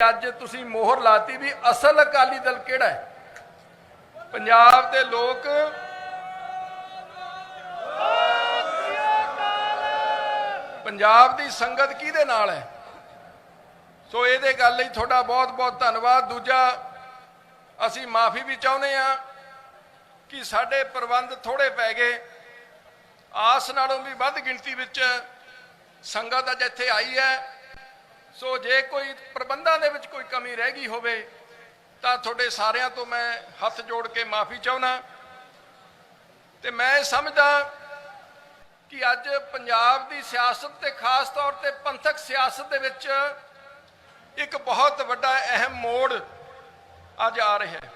ਅੱਜ ਤੁਸੀਂ ਮੋਹਰ ਲਾਤੀ ਵੀ ਅਸਲ ਅਕਾਲੀ ਦਲ ਕਿਹੜਾ ਹੈ? ਪੰਜਾਬ ਦੇ ਲੋਕ ਪੰਜਾਬ ਦੀ ਸੰਗਤ ਕਿਹਦੇ ਨਾਲ ਹੈ? ਸੋ ਇਹਦੇ ਗੱਲ ਲਈ ਤੁਹਾਡਾ ਬਹੁਤ ਬਹੁਤ ਧੰਨਵਾਦ। ਦੂਜਾ, ਅਸੀਂ ਮਾਫੀ ਵੀ ਚਾਹੁੰਦੇ ਆ ਕਿ ਸਾਡੇ ਪ੍ਰਬੰਧ ਥੋੜੇ ਪੈ ਗਏ। ਆਸ ਨਾਲੋਂ ਵੀ ਵੱਧ ਗਿਣਤੀ ਵਿੱਚ ਸੰਗਤ ਅੱਜ ਇੱਥੇ ਆਈ ਹੈ। ਸੋ ਜੇ ਕੋਈ ਪ੍ਰਬੰਧਾਂ ਦੇ ਵਿੱਚ ਕੋਈ ਕਮੀ ਰਹਿ ਗਈ ਹੋਵੇ, ਤਾਂ ਤੁਹਾਡੇ ਸਾਰਿਆਂ ਤੋਂ ਮੈਂ ਹੱਥ ਜੋੜ ਕੇ ਮਾਫੀ ਚਾਹੁੰਦਾ ਤੇ ਮੈਂ ਇਹ ਸਮਝਦਾ ਕਿ ਅੱਜ ਪੰਜਾਬ ਦੀ ਸਿਆਸਤ ਤੇ ਖਾਸ ਤੌਰ ਤੇ ਪੰਥਕ ਸਿਆਸਤ ਦੇ ਵਿੱਚ ਇੱਕ ਬਹੁਤ ਵੱਡਾ ਅਹਿਮ ਮੋੜ ਅੱਜ ਆ ਰਿਹਾ ਹੈ।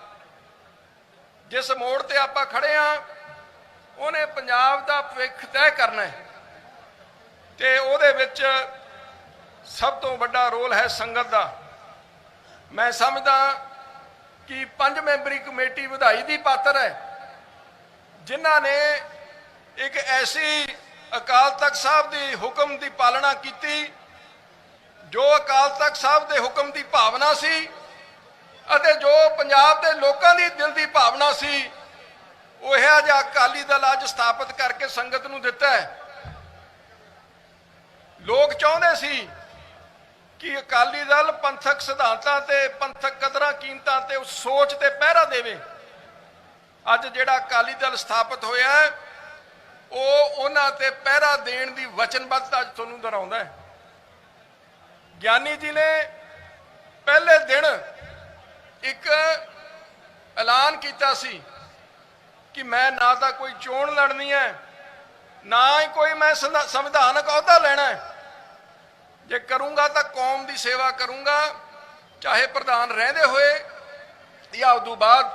ਜਿਸ ਮੋੜ ਤੇ ਆਪਾਂ ਖੜੇ ਆ ਉਹਨੇ ਪੰਜਾਬ ਦਾ ਭਵਿੱਖ ਤੈਅ ਕਰਨਾ ਹੈ ਤੇ ਉਹਦੇ ਵਿੱਚ ਸਭ ਤੋਂ ਵੱਡਾ ਰੋਲ ਹੈ ਸੰਗਤ ਦਾ। ਮੈਂ ਸਮਝਦਾ ਕਿ ਪੰਜ ਮੈਂਬਰੀ ਕਮੇਟੀ ਵਧਾਈ ਦੀ ਪਾਤਰ ਹੈ, ਜਿਨ੍ਹਾਂ ਨੇ ਇੱਕ ਐਸੀ ਅਕਾਲ ਤਖਤ ਸਾਹਿਬ ਦੀ ਹੁਕਮ ਦੀ ਪਾਲਣਾ ਕੀਤੀ, ਜੋ ਅਕਾਲ ਤਖਤ ਸਾਹਿਬ ਦੇ ਹੁਕਮ ਦੀ ਭਾਵਨਾ ਸੀ ਅਤੇ ਜੋ ਪੰਜਾਬ ਦੇ ਲੋਕਾਂ ਦੀ ਦਿਲ ਦੀ ਭਾਵਨਾ ਸੀ, ਉਹ ਇਹ ਜਿਹਾ ਅਕਾਲੀ ਦਲ ਅੱਜ ਸਥਾਪਿਤ ਕਰਕੇ ਸੰਗਤ ਨੂੰ ਦਿੱਤਾ ਹੈ। ਲੋਕ ਚਾਹੁੰਦੇ ਸੀ ਕਿ ਅਕਾਲੀ ਦਲ ਪੰਥਕ ਸਿਧਾਂਤਾਂ ਤੇ, ਪੰਥਕ ਕਦਰਾਂ ਕੀਮਤਾਂ ਤੇ ਉਸ ਸੋਚ ਤੇ ਪਹਿਰਾ ਦੇਵੇ। ਅੱਜ ਜਿਹੜਾ ਅਕਾਲੀ ਦਲ ਸਥਾਪਿਤ ਹੋਇਆ ਹੈ, ਉਹ ਉਹਨਾਂ ਤੇ ਪਹਿਰਾ ਦੇਣ ਦੀ ਵਚਨਬੱਧਤਾ ਅੱਜ ਤੁਹਾਨੂੰ ਦੁਹਰਾਉਂਦਾ ਹੈ। ਗਿਆਨੀ ਜੀ ਨੇ ਪਹਿਲੇ ਦਿਨ ਇੱਕ ਐਲਾਨ ਕੀਤਾ ਸੀ ਕਿ ਮੈਂ ਨਾ ਤਾਂ ਕੋਈ ਚੋਣ ਲੜਨੀ ਹੈ, ਨਾ ਹੀ ਕੋਈ ਮੈਂ ਸੰਵਿਧਾ- ਸੰਵਿਧਾਨਕ ਅਹੁਦਾ ਲੈਣਾ ਹੈ। ਜੇ ਕਰੂੰਗਾ ਤਾਂ ਕੌਮ ਦੀ ਸੇਵਾ ਕਰੂੰਗਾ, ਚਾਹੇ ਪ੍ਰਧਾਨ ਰਹਿੰਦੇ ਹੋਏ ਜਾਂ ਉਦੋਂ ਬਾਅਦ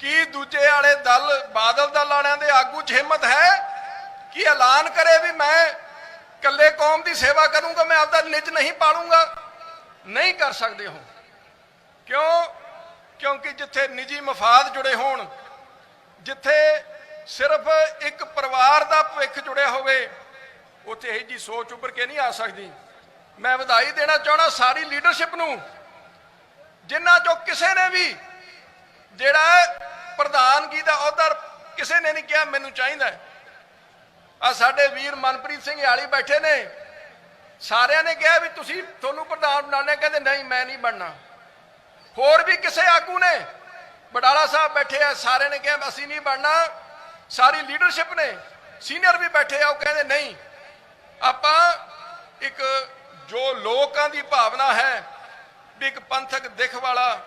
ਕੀ ਦੂਜੇ ਵਾਲੇ ਦਲ, ਬਾਦਲ ਦਲ ਵਾਲਿਆਂ ਦੇ ਆਗੂ 'ਚ ਹਿੰਮਤ ਹੈ ਕਿ ਐਲਾਨ ਕਰੇ ਵੀ ਮੈਂ ਇਕੱਲੇ ਕੌਮ ਦੀ ਸੇਵਾ ਕਰੂੰਗਾ, ਮੈਂ ਆਪਦਾ ਨਿੱਜ ਨਹੀਂ ਪਾਲੂੰਗਾ? ਨਹੀਂ ਕਰ ਸਕਦੇ ਹੋ ਕਿਉਂ? ਕਿਉਂਕਿ ਜਿੱਥੇ ਨਿੱਜੀ ਮਫਾਦ ਜੁੜੇ ਹੋਣ, ਜਿੱਥੇ ਸਿਰਫ ਇੱਕ ਪਰਿਵਾਰ ਦਾ ਭਵਿੱਖ ਜੁੜਿਆ ਹੋਵੇ ਉੱਥੇ ਇਹ ਜੀ ਸੋਚ ਉੱਪਰ ਕੇ ਨਹੀਂ ਆ ਸਕਦੀ। ਮੈਂ ਵਧਾਈ ਦੇਣਾ ਚਾਹਣਾ ਸਾਰੀ ਲੀਡਰਸ਼ਿਪ ਨੂੰ। ਜਿਨ੍ਹਾਂ ਚੋਂ ਕਿਸੇ ਨੇ ਵੀ ਜਿਹੜਾ ਪ੍ਰਧਾਨਗੀ ਦਾ ਅਹੁਦਾ ਕਿਸੇ ਨੇ ਨਹੀਂ ਕਿਹਾ, ਮੈਨੂੰ ਚਾਹੀਦਾ ਆ ਸਾਡੇ ਵੀਰ ਮਨਪ੍ਰੀਤ ਸਿੰਘ ਯਾਲੀ ਬੈਠੇ ਨੇ। ਸਾਰਿਆਂ ਨੇ ਕਿਹਾ ਵੀ ਤੁਸੀਂ ਤੁਹਾਨੂੰ ਪ੍ਰਧਾਨ ਬਣਾਉਣਾ, ਕਹਿੰਦੇ ਨਹੀਂ, ਮੈਂ ਨਹੀਂ ਬਣਨਾ। ਹੋਰ ਵੀ ਕਿਸੇ ਆਗੂ ਨੇ? ਬਡਾਲਾ ਸਾਹਿਬ ਬੈਠੇ ਆ, ਸਾਰਿਆਂ ਨੇ ਕਿਹਾ, ਅਸੀਂ ਨਹੀਂ ਬਣਨਾ। ਸਾਰੀ ਲੀਡਰਸ਼ਿਪ ਨੇ। ਸੀਨੀਅਰ ਵੀ ਬੈਠੇ ਆ, ਉਹ ਕਹਿੰਦੇ ਨਹੀਂ ਆਪਾਂ ਇੱਕ ਜੋ ਲੋਕਾਂ ਦੀ ਭਾਵਨਾ ਹੈ ਵੀ ਇੱਕ ਪੰਥਕ ਦਿਖ ਵਾਲਾ,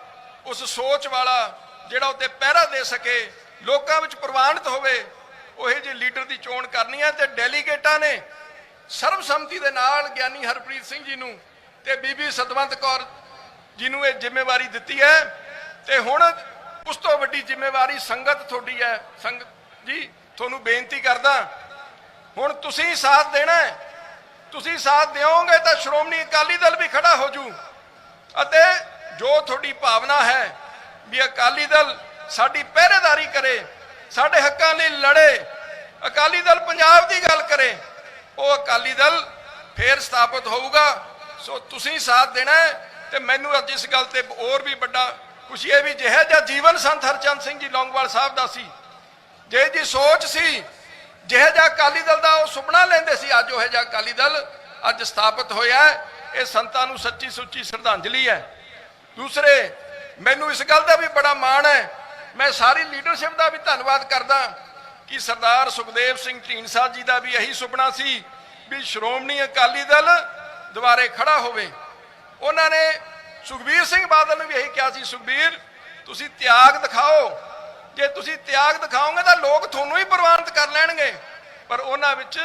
ਉਸ ਸੋਚ ਵਾਲਾ ਜਿਹੜਾ ਉੱਤੇ ਪਹਿਰਾ ਦੇ ਸਕੇ, ਲੋਕਾਂ ਵਿੱਚ ਪ੍ਰਵਾਨਿਤ ਹੋਵੇ, ਉਹੇ ਜਿਹੇ ਲੀਡਰ ਦੀ ਚੋਣ ਕਰਨੀ ਹੈ ਤੇ ਡੈਲੀਗੇਟਾਂ ਨੇ ਸਰਬਸੰਮਤੀ ਦੇ ਨਾਲ ਗਿਆਨੀ ਹਰਪ੍ਰੀਤ ਸਿੰਘ ਜੀ ਨੂੰ ਤੇ ਬੀਬੀ ਸਤਵੰਤ ਕੌਰ ਜੀ ਨੂੰ ਇਹ ਜ਼ਿੰਮੇਵਾਰੀ ਦਿੱਤੀ ਹੈ ਤੇ ਹੁਣ ਉਸ ਤੋਂ ਵੱਡੀ ਜ਼ਿੰਮੇਵਾਰੀ ਸੰਗਤ ਤੁਹਾਡੀ ਹੈ। ਸੰਗਤ ਜੀ, ਤੁਹਾਨੂੰ ਬੇਨਤੀ ਕਰਦਾ ਹੁਣ ਤੁਸੀਂ ਸਾਥ ਦੇਣਾ ਹੈ। ਤੁਸੀਂ ਸਾਥ ਦਿਓਗੇ ਤਾਂ ਸ਼੍ਰੋਮਣੀ ਅਕਾਲੀ ਦਲ ਵੀ ਖੜਾ ਹੋ ਜੂ। ਅਤੇ ਜੋ ਤੁਹਾਡੀ ਭਾਵਨਾ ਹੈ ਵੀ ਅਕਾਲੀ ਦਲ ਸਾਡੀ ਪਹਿਰੇਦਾਰੀ ਕਰੇ, ਸਾਡੇ ਹੱਕਾਂ ਲਈ ਲੜੇ, ਅਕਾਲੀ ਦਲ ਪੰਜਾਬ ਦੀ ਗੱਲ ਕਰੇ, ਉਹ ਅਕਾਲੀ ਦਲ ਫੇਰ ਸਥਾਪਿਤ ਹੋਊਗਾ। ਸੋ ਤੁਸੀਂ ਸਾਥ ਦੇਣਾ ਹੈ ਤੇ ਮੈਨੂੰ ਅੱਜ ਇਸ ਗੱਲ ਤੇ ਹੋਰ ਵੀ ਵੱਡਾ ਖੁਸ਼ੀ ਹੈ ਵੀ ਜਿਹੇ ਜਿਹਾ ਜੀਵਨ ਸੰਤ ਹਰਚੰਦ ਸਿੰਘ ਜੀ ਲੌਂਗਵਾਲ ਸਾਹਿਬ ਦਾ ਸੀ, ਜੇ ਜੀ ਸੋਚ ਸੀ ਜਿਹੇ ਜਿਹਾ ਅਕਾਲੀ ਦਲ ਦਾ ਉਹ ਸੁਪਨਾ ਲੈਂਦੇ ਸੀ, ਅੱਜ ਉਹ ਜਿਹਾ ਅਕਾਲੀ ਦਲ ਅੱਜ ਸਥਾਪਿਤ ਹੋਇਆ ਹੈ। ਇਹ ਸੰਤਾਂ ਨੂੰ ਸੱਚੀ ਸੁੱਚੀ ਸ਼ਰਧਾਂਜਲੀ ਹੈ। ਦੂਸਰੇ, ਮੈਨੂੰ ਇਸ ਗੱਲ ਦਾ ਵੀ ਬੜਾ ਮਾਣ ਹੈ, ਮੈਂ ਸਾਰੀ ਲੀਡਰਸ਼ਿਪ ਦਾ ਵੀ ਧੰਨਵਾਦ ਕਰਦਾ ਕਿ ਸਰਦਾਰ ਸੁਖਦੇਵ ਸਿੰਘ ਢੀਂਡਸਾ ਜੀ ਦਾ ਵੀ ਇਹੀ ਸੁਪਨਾ ਸੀ ਵੀ ਸ਼੍ਰੋਮਣੀ ਅਕਾਲੀ ਦਲ ਦੁਬਾਰੇ ਖੜਾ ਹੋਵੇ। ਉਹਨਾਂ ਨੇ ਸੁਖਬੀਰ ਸਿੰਘ ਬਾਦਲ ਨੂੰ ਵੀ ਇਹੀ ਕਿਹਾ ਸੀ, ਸੁਖਬੀਰ, ਤੁਸੀਂ ਤਿਆਗ ਦਿਖਾਓ ਤੁਸੀਂ ਤਿਆਗ ਦਿਖਾਓਗੇ ਤਾਂ ਲੋਕ ਤੁਹਾਨੂੰ ਹੀ ਪ੍ਰਵਾਨਿਤ ਕਰ ਲੈਣਗੇ। ਪਰ ਉਹਨਾਂ ਵਿੱਚ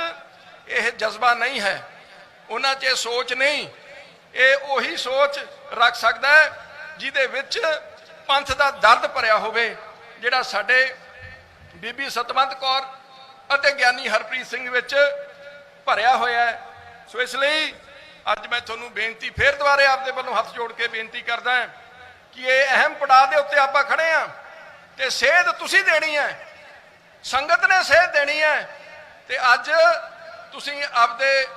ਇਹ ਜਜ਼ਬਾ ਨਹੀਂ ਹੈ। ਉਹਨਾਂ 'ਚ ਇਹ ਸੋਚ ਨਹੀਂ। ਇਹ ਉਹੀ ਸੋਚ ਰੱਖ ਸਕਦਾ ਹੈ ਜਿਹਦੇ ਵਿੱਚ ਪੰਥ ਦਾ ਦਰਦ ਭਰਿਆ ਹੋਵੇ, ਜਿਹੜਾ ਸਾਡੇ ਬੀਬੀ ਸਤਵੰਤ ਕੌਰ ਅਤੇ ਗਿਆਨੀ ਹਰਪ੍ਰੀਤ ਸਿੰਘ ਵਿੱਚ ਭਰਿਆ ਹੋਇਆ ਹੈ। ਸੋ ਇਸ ਲਈ ਅੱਜ ਮੈਂ ਤੁਹਾਨੂੰ ਬੇਨਤੀ ਫੇਰ ਦੁਬਾਰੇ ਆਪਦੇ ਵੱਲੋਂ ਹੱਥ ਜੋੜ ਕੇ ਬੇਨਤੀ ਕਰਦਾ ਹਾਂ ਕਿ ਇਹ ਅਹਿਮ ਪੜਾਅ ਦੇ ਉੱਤੇ ਆਪਾਂ ਖੜੇ ਆ ਤੇ ਸੇਧ ਤੁਸੀਂ ਦੇਣੀ ਹੈ। ਸੰਗਤ ਨੇ ਸੇਧ ਦੇਣੀ ਹੈ। ਤੇ ਅੱਜ ਤੁਸੀਂ ਆਪਦੇ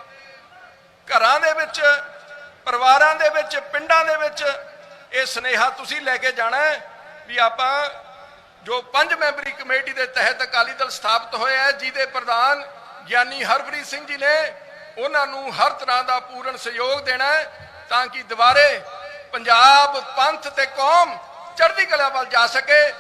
ਘਰਾਂ ਦੇ ਵਿੱਚ, ਪਰਿਵਾਰਾਂ ਦੇ ਵਿੱਚ, ਪਿੰਡਾਂ ਦੇ ਵਿੱਚ ਇਹ ਸਨੇਹਾ ਤੁਸੀਂ ਲੈ ਕੇ ਜਾਣਾ ਹੈ ਵੀ ਆਪਾਂ ਜੋ ਪੰਜ ਮੈਂਬਰੀ ਕਮੇਟੀ ਦੇ ਤਹਿਤ ਅਕਾਲੀ ਦਲ ਸਥਾਪਿਤ ਹੋਇਆ ਹੈ, ਜਿਹਦੇ ਪ੍ਰਧਾਨ ਗਿਆਨੀ ਹਰਪ੍ਰੀਤ ਸਿੰਘ ਜੀ ਨੇ ਉਹਨਾਂ ਨੂੰ ਹਰ ਤਰ੍ਹਾਂ ਦਾ ਪੂਰਨ ਸਹਿਯੋਗ ਦੇਣਾ ਹੈ ਤਾਂ ਕਿ ਦੁਬਾਰੇ ਪੰਜਾਬ ਪੰਥ ਤੇ ਕੌਮ ਚੜ੍ਹਦੀ ਕਲਾ ਵੱਲ ਜਾ ਸਕੇ।